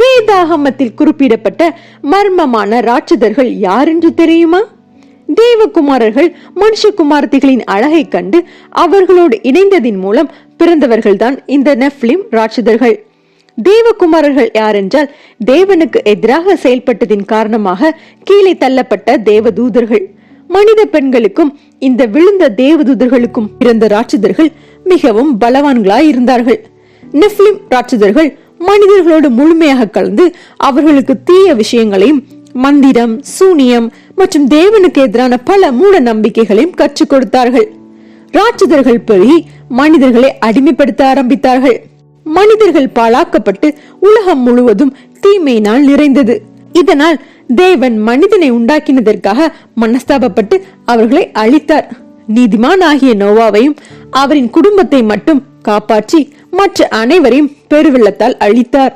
வேதாகமத்தில் குறிப்பிடப்பட்ட மர்மமான ராட்சதர்கள் யாரென்று தெரியுமா? தேவகுமாரர்கள் மனுஷகுமார்த்திகளின் அழகை கண்டு அவர்களோடு இணைந்ததின் மூலம் பிறந்தவர்கள்தான் இந்த நெஃப்லிம் ராட்சதர்கள். தேவகுமாரர்கள் யாரென்றால் தேவனுக்கு எதிராக செயல்பட்டதின் காரணமாக கீழே தள்ளப்பட்ட தேவதூதர்கள். மனித பெண்களுக்கும் இந்த விழுந்த தேவதூதர்களுக்கும் பிறந்த ராட்சதர்கள் மிகவும் பலவான்களாய் இருந்தார்கள் நெஃப்லிம் ராட்சதர்கள் மனிதர்களோடு முழுமையாக கலந்து அவர்களுக்கு தீய விஷயங்களையும் மந்திரம் சூனியம் மற்றும் தேவனுக்கு எதிரான பல மூட நம்பிக்கைகளையும் கற்றுக் கொடுத்தார்கள். ராட்சதர்கள் பெருகி மனிதர்களை அடிமைப்படுத்த ஆரம்பித்தார்கள். மனிதர்கள் பாழாக்கப்பட்டு உலகம் முழுவதும் தீமையினால் நிறைந்தது. இதனால் தேவன் மனிதனை உண்டாக்கினதற்காக மனஸ்தாபப்பட்டு அவர்களை அழித்தார். நீதிமான் ஆகிய நோவாவையும் அவரின் குடும்பத்தை மட்டும் காப்பாற்றி மற்ற அனைவரையும் பெருவெள்ளத்தால் அழித்தார்.